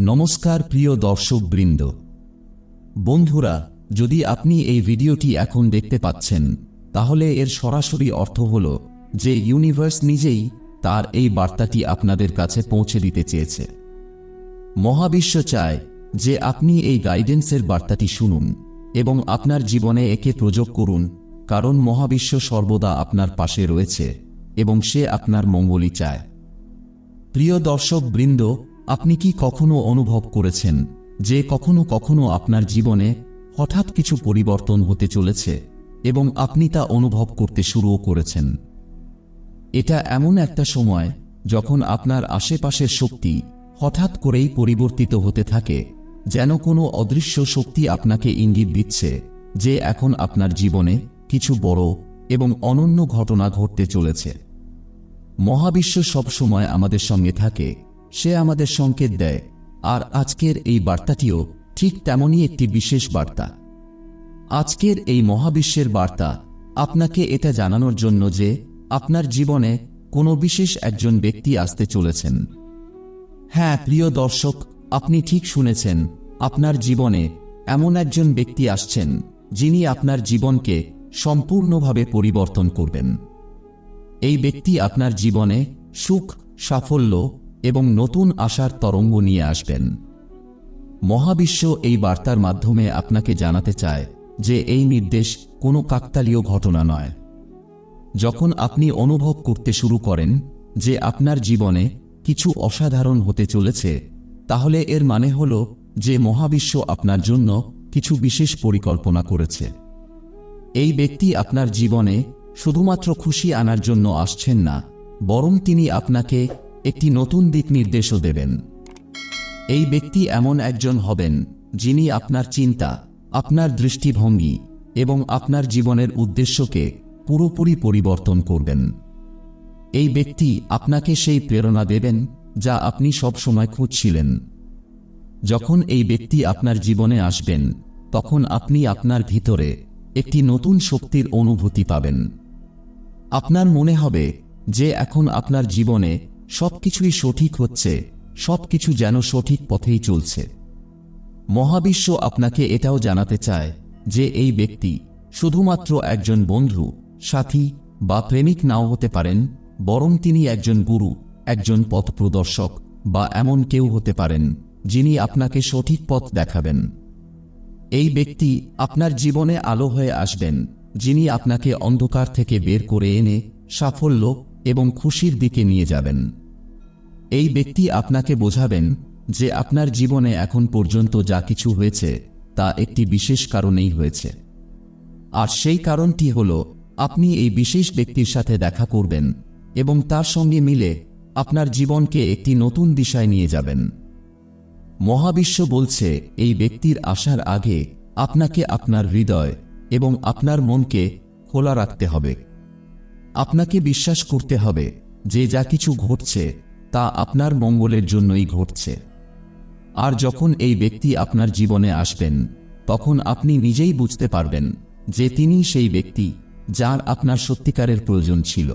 নমস্কার প্রিয় দর্শকবৃন্দ। বন্ধুরা, যদি আপনি এই ভিডিওটি এখন দেখতে পাচ্ছেন, তাহলে এর সরাসরি অর্থ হল যে ইউনিভার্স নিজেই তার এই বার্তাটি আপনাদের কাছে পৌঁছে দিতে চেয়েছে। মহাবিশ্ব চায় যে আপনি এই গাইডেন্সের বার্তাটি শুনুন এবং আপনার জীবনে একে প্রযোগ করুন, কারণ মহাবিশ্ব সর্বদা আপনার পাশে রয়েছে এবং সে আপনার মঙ্গলই চায়। প্রিয় দর্শক বৃন্দ আপনি কি কখনো অনুভব করেছেন যে কখনো কখনো আপনার জীবনে হঠাৎ কিছু পরিবর্তন হতে চলেছে এবং আপনি তা অনুভব করতে শুরুও করেছেন? এটা এমন একটা সময় যখন আপনার আশেপাশের শক্তি হঠাৎ করেই পরিবর্তিত হতে থাকে, যেন কোনো অদৃশ্য শক্তি আপনাকে ইঙ্গিত দিচ্ছে যে এখন আপনার জীবনে কিছু বড় এবং অনন্য ঘটনা ঘটতে চলেছে। মহাবিশ্ব সবসময় আমাদের সঙ্গে থাকে সে আমাদের সংকেত দেয়। আর আজকের এই বার্তাটিও ঠিক তেমনই একটি বিশেষ বার্তা। আজকের এই মহাবিশ্বের বার্তা আপনাকে এটা জানানোর জন্য যে আপনার জীবনে কোনো বিশেষ একজন ব্যক্তি আসতে চলেছেন। হ্যাঁ প্রিয় দর্শক, আপনি ঠিক শুনেছেন, আপনার জীবনে এমন একজন ব্যক্তি আসছেন, যিনি আপনার জীবনকে সম্পূর্ণভাবে পরিবর্তন করবেন। এই ব্যক্তি আপনার জীবনে সুখ, সাফল্য এবং নতুন আশার তরঙ্গ নিয়ে আসবেন। মহাবিশ্ব এই বার্তার মাধ্যমে আপনাকে জানাতে চায় যে এই নির্দেশ কোনো কাকতালীয় ঘটনা নয়। যখন আপনি অনুভব করতে শুরু করেন যে আপনার জীবনে কিছু অসাধারণ হতে চলেছে, তাহলে এর মানে হল যে মহাবিশ্ব আপনার জন্য কিছু বিশেষ পরিকল্পনা করেছে। এই ব্যক্তি আপনার জীবনে শুধুমাত্র খুশি আনার জন্য আসছেন না, বরং তিনি আপনাকে একটি নতুন দিক নির্দেশও দেবেন। এই ব্যক্তি এমন একজন হবেন, যিনি আপনার চিন্তা, আপনার দৃষ্টিভঙ্গি এবং আপনার জীবনের উদ্দেশ্যকে পুরোপুরি পরিবর্তন করবেন। এই ব্যক্তি আপনাকে সেই প্রেরণা দেবেন, যা আপনি সবসময় খুঁজছিলেন। যখন এই ব্যক্তি আপনার জীবনে আসবেন, তখন আপনি আপনার ভিতরে একটি নতুন শক্তির অনুভূতি পাবেন। আপনার মনে হবে যে এখন আপনার জীবনে সবকিছুই সঠিক হচ্ছে, সবকিছু যেন সঠিক পথেই চলছে। মহাবিশ্ব আপনাকে এটাও জানাতে চায় যে এই ব্যক্তি শুধুমাত্র একজন বন্ধু, সাথী বা প্রেমিক নাও হতে পারেন, বরং তিনি একজন গুরু, একজন পথ প্রদর্শক বা এমন কেউ হতে পারেন, যিনি আপনাকে সঠিক পথ দেখাবেন। এই ব্যক্তি আপনার জীবনে আলো হয়ে আসবেন, যিনি আপনাকে অন্ধকার থেকে বের করে এনে সাফল্য এবং খুশির দিকে নিয়ে যাবেন। এই ব্যক্তি আপনাকে বোঝাবেন যে আপনার জীবনে এখন পর্যন্ত যা কিছু হয়েছে, তা একটি বিশেষ কারণেই হয়েছে। আর সেই কারণটি হল, আপনি এই বিশেষ ব্যক্তির সাথে দেখা করবেন এবং তার সঙ্গে মিলে আপনার জীবনকে একটি নতুন দিশায় নিয়ে যাবেন। মহাবিশ্ব বলছে, এই ব্যক্তির আসার আগে আপনাকে আপনার হৃদয় এবং আপনার মনকে খোলা রাখতে হবে। আপনাকে বিশ্বাস করতে হবে যে যা কিছু ঘটছে তা আপনার মঙ্গলের জন্যই ঘটছে। আর যখন এই ব্যক্তি আপনার জীবনে আসবেন, তখন আপনি নিজেই বুঝতে পারবেন যে তিনি সেই ব্যক্তি যার আপনার সত্যিকারের প্রয়োজন ছিল।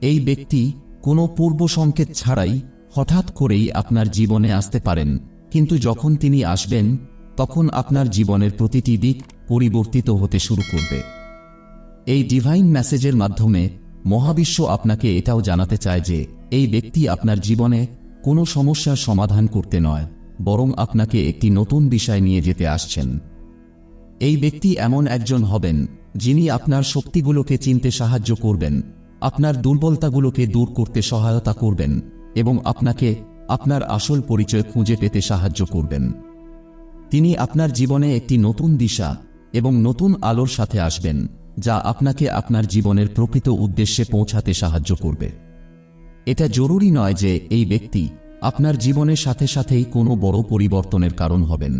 এই ব্যক্তি কোনো পূর্ব সংকেত ছাড়াই হঠাৎ করেই আপনার জীবনে আসতে পারেন, কিন্তু যখন তিনি আসবেন, তখন আপনার জীবনের প্রতিটি দিক পরিবর্তিত হতে শুরু করবে। এই ডিভাইন মেসেজের মাধ্যমে মহাবিশ্ব আপনাকে এটাও জানাতে চায় যে, এই ব্যক্তি আপনার জীবনে কোনো সমস্যার সমাধান করতে নয়, বরং আপনাকে একটি নতুন বিষয় নিয়ে যেতে আসছেন। এই ব্যক্তি এমন একজন হবেন, যিনি আপনার শক্তিগুলোকে চিনতে সাহায্য করবেন, আপনার দুর্বলতাগুলোকে দূর করতে সহায়তা করবেন, এবং আপনাকে আপনার আসল পরিচয় খুঁজে পেতে সাহায্য করবেন। তিনি আপনার জীবনে একটি নতুন দিশা এবং নতুন আলোর সাথে আসবেন। যা আপনাকে আপনার জীবনের প্রকৃত উদ্দেশ্যে পৌঁছাতে সাহায্য করবে। এটা জরুরি নয় যে এই ব্যক্তি আপনার জীবনের সাথে সাথেই কোনো বড় পরিবর্তনের কারণ হবেন।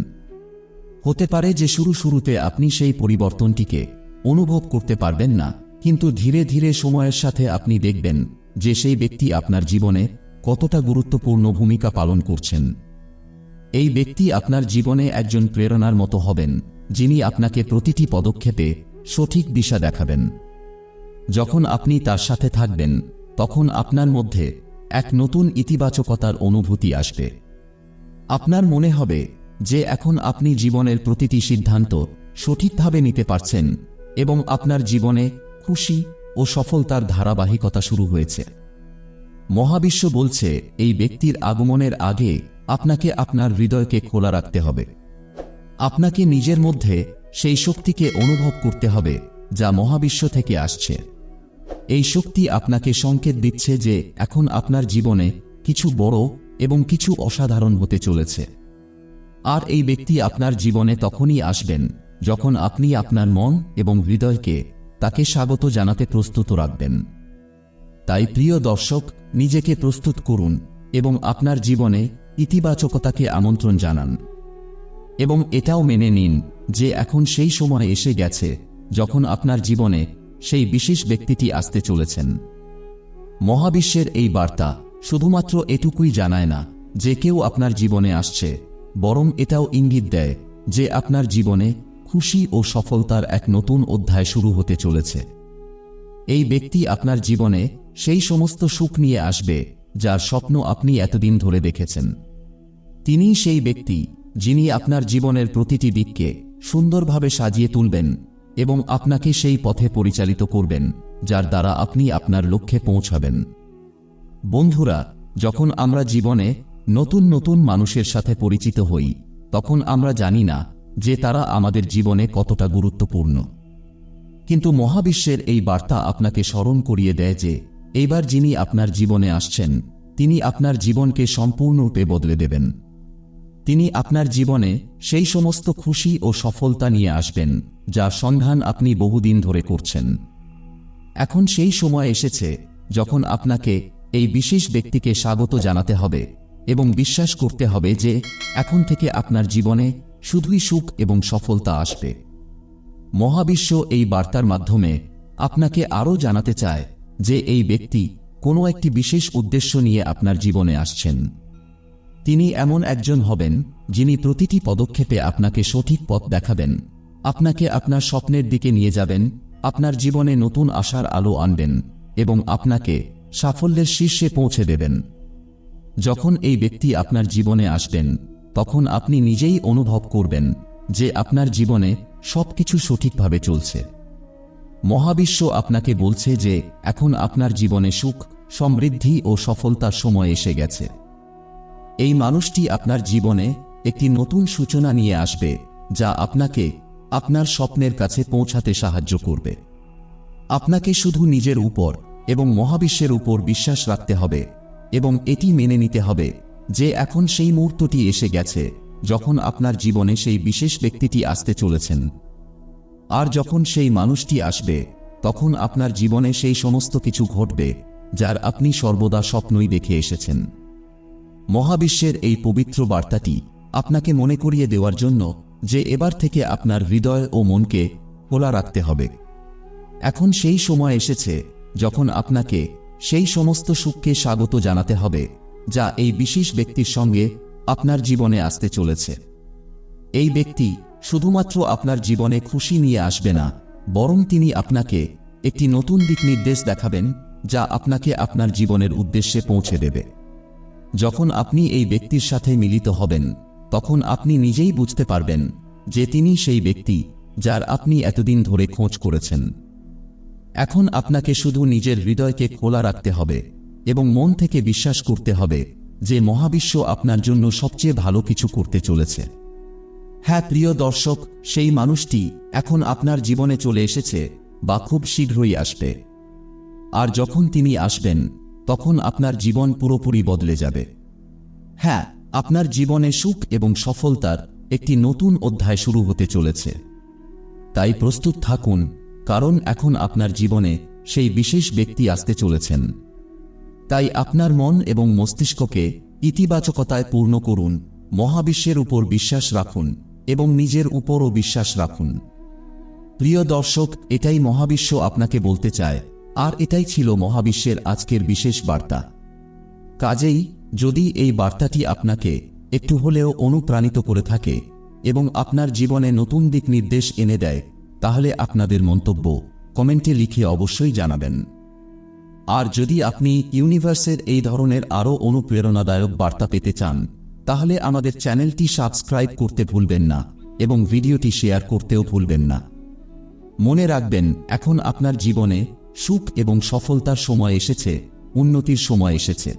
হতে পারে যে শুরু শুরুতে আপনি সেই পরিবর্তনটিকে অনুভব করতে পারবেন না, কিন্তু ধীরে ধীরে সময়ের সাথে আপনি দেখবেন যে সেই ব্যক্তি আপনার জীবনে কতটা গুরুত্বপূর্ণ ভূমিকা পালন করছেন। এই ব্যক্তি আপনার জীবনে একজন প্রেরণার মতো হবেন, যিনি আপনাকে প্রতিটি পদক্ষেপে সঠিক দিশা দেখাবেন। যখন আপনি তার সাথে থাকবেন, তখন আপনার মধ্যে এক নতুন ইতিবাচকতার অনুভূতি আসবে। আপনার মনে হবে যে এখন আপনি জীবনের প্রতিটি সিদ্ধান্ত সঠিকভাবে নিতে পারছেন এবং আপনার জীবনে খুশি ও সফলতার ধারাবাহিকতা শুরু হয়েছে। মহাবিশ্ব বলছে, এই ব্যক্তির আগমনের আগে আপনাকে আপনার হৃদয়কে খোলা রাখতে হবে। আপনাকে নিজের মধ্যে সেই শক্তিকে অনুভব করতে হবে, যা মহাবিশ্ব থেকে আসছে। এই শক্তি আপনাকে সংকেত দিচ্ছে যে এখন আপনার জীবনে কিছু বড় এবং কিছু অসাধারণ হতে চলেছে। আর এই ব্যক্তি আপনার জীবনে তখনই আসবেন, যখন আপনি আপনার মন এবং হৃদয়কে তাকে স্বাগত জানাতে প্রস্তুত রাখবেন। তাই প্রিয় দর্শক, নিজেকে প্রস্তুত করুন এবং আপনার জীবনে ইতিবাচকতাকে আমন্ত্রণ জানান। এবং এটাও মেনে নিন যে এখন সেই সময় এসে গেছে, যখন আপনার জীবনে সেই বিশেষ ব্যক্তিটি আসতে চলেছেন। মহাবিশ্বের এই বার্তা শুধুমাত্র এটুকুই জানায় না যে কেউ আপনার জীবনে আসছে, বরং এটাও ইঙ্গিত দেয় যে আপনার জীবনে খুশি ও সফলতার এক নতুন অধ্যায় শুরু হতে চলেছে। এই ব্যক্তি আপনার জীবনে সেই সমস্ত সুখ নিয়ে আসবে, যার স্বপ্ন আপনি এতদিন ধরে দেখেছেন। তিনিই সেই ব্যক্তি যিনি আপনার জীবনের প্রতিটি দিককে সুন্দরভাবে সাজিয়ে তুলবেন এবং আপনাকে সেই পথে পরিচালিত করবেন, যার দ্বারা আপনি আপনার লক্ষ্যে পৌঁছাবেন। বন্ধুরা, যখন আমরা জীবনে নতুন নতুন মানুষের সাথে পরিচিত হই, তখন আমরা জানি না যে তারা আমাদের জীবনে কতটা গুরুত্বপূর্ণ। কিন্তু মহাবিশ্বের এই বার্তা আপনাকে স্মরণ করিয়ে দেয় যে, এইবার যিনি আপনার জীবনে আসছেন, তিনি আপনার জীবনকে সম্পূর্ণরূপে বদলে দেবেন। তিনি আপনার জীবনে সেই সমস্ত খুশি ও সফলতা নিয়ে আসবেন যার সন্ধান আপনি বহুদিন ধরে করছেন। এখন সেই সময় এসেছে যখন আপনাকে এই বিশেষ ব্যক্তিকে স্বাগত জানাতে হবে এবং বিশ্বাস করতে হবে যে এখন থেকে আপনার জীবনে শুধুই সুখ এবং সফলতা আসবে। মহাবিশ্ব এই বার্তার মাধ্যমে আপনাকে আরও জানাতে চায় যে এই ব্যক্তি কোনো একটি বিশেষ উদ্দেশ্য নিয়ে আপনার জীবনে আসছেন। তিনি এমন একজন হবেন, যিনি প্রতিটি পদক্ষেপে আপনাকে সঠিক পথ দেখাবেন। আপনাকে আপনার স্বপ্নের দিকে নিয়ে যাবেন, আপনার জীবনে নতুন আশার আলো আনবেন, এবং আপনাকে সাফল্যের শীর্ষে পৌঁছে দেবেন। যখন এই ব্যক্তি আপনার জীবনে আসবেন, তখন আপনি নিজেই অনুভব করবেন যে আপনার জীবনে সবকিছু সঠিকভাবে চলছে। মহাবিশ্ব আপনাকে বলছে যে, এখন আপনার জীবনে সুখ, সমৃদ্ধি ও সফলতার সময় এসে গেছে। এই মানুষটি আপনার জীবনে একটি নতুন সূচনা নিয়ে আসবে, যা আপনাকে আপনার স্বপ্নের কাছে পৌঁছাতে সাহায্য করবে। আপনাকে শুধু নিজের উপর এবং মহাবিশ্বের উপর বিশ্বাস রাখতে হবে এবং এটি মেনে নিতে হবে যে এখন সেই মুহূর্তটি এসে গেছে, যখন আপনার জীবনে সেই বিশেষ ব্যক্তিটি আসতে চলেছেন। আর যখন সেই মানুষটি আসবে, তখন আপনার জীবনে সেই সমস্ত কিছু ঘটবে, যার আপনি সর্বদা স্বপ্নই দেখে এসেছেন। মহাবিশ্বের এই পবিত্র বার্তাটি আপনাকে মনে করিয়ে দেওয়ার জন্য যে এবার থেকে আপনার হৃদয় ও মনকে খোলা রাখতে হবে। এখন সেই সময় এসেছে যখন আপনাকে সেই সমস্ত সুখকে স্বাগত জানাতে হবে যা এই বিশেষ ব্যক্তির সঙ্গে আপনার জীবনে আসতে চলেছে। এই ব্যক্তি শুধুমাত্র আপনার জীবনে খুশি নিয়ে আসবে না, বরং তিনি আপনাকে একটি নতুন দিক নির্দেশ দেখাবেন যা আপনাকে আপনার জীবনের উদ্দেশ্যে পৌঁছে দেবে। যখন আপনি এই ব্যক্তির সাথে মিলিত হবেন, তখন আপনি নিজেই বুঝতে পারবেন যে তিনি সেই ব্যক্তি যার আপনি এতদিন ধরে খোঁজ করেছেন। এখন আপনাকে শুধু নিজের হৃদয়কে খোলা রাখতে হবে এবং মন থেকে বিশ্বাস করতে হবে যে মহাবিশ্ব আপনার জন্য সবচেয়ে ভালো কিছু করতে চলেছে। হ্যাঁ প্রিয় দর্শক, সেই মানুষটি এখন আপনার জীবনে চলে এসেছে বা খুব শীঘ্রই আসবে। আর যখন তিনি আসবেন তখন আপনার জীবন পুরোপুরি বদলে যাবে। হ্যাঁ আপনার জীবনে সুখ এবং সফলতার একটি নতুন অধ্যায় শুরু হতে চলেছে। তাই প্রস্তুত থাকুন, কারণ এখন আপনার জীবনে সেই বিশেষ ব্যক্তি আসতে চলেছেন। তাই আপনার মন এবং মস্তিষ্ককে ইতিবাচকতায় পূর্ণ করুন, মহাবিশ্বের উপর বিশ্বাস রাখুন এবং নিজের উপরও বিশ্বাস রাখুন। প্রিয় দর্শক, এটাই মহাবিশ্ব আপনাকে বলতে চায় আর এটাই ছিল মহাবিশ্বের আজকের বিশেষ বার্তা। কাজেই, যদি এই বার্তাটি আপনাকে একটু হলেও অনুপ্রাণিত করে থাকে এবং আপনার জীবনে নতুন দিক নির্দেশ এনে দেয়, তাহলে আপনাদের মন্তব্য কমেন্টে লিখে অবশ্যই জানাবেন। আর যদি আপনি ইউনিভার্সের এই ধরনের আরও অনুপ্রেরণাদায়ক বার্তা পেতে চান, তাহলে আমাদের চ্যানেলটি সাবস্ক্রাইব করতে ভুলবেন না এবং ভিডিওটি শেয়ার করতেও ভুলবেন না। মনে রাখবেন, এখন আপনার জীবনে সুখ এবং সফলতার সময় এসেছে, উন্নতির সময় এসেছে।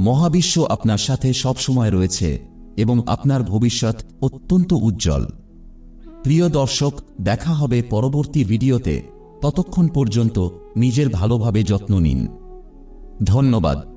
মহাবিশ্ব আপনার সাথে সব সময় রয়েছে এবং আপনার ভবিষ্যৎ অত্যন্ত উজ্জ্বল। প্রিয় দর্শক, দেখা হবে পরবর্তী ভিডিওতে। ততক্ষণ পর্যন্ত নিজের ভালোভাবে যত্ন নিন। ধন্যবাদ।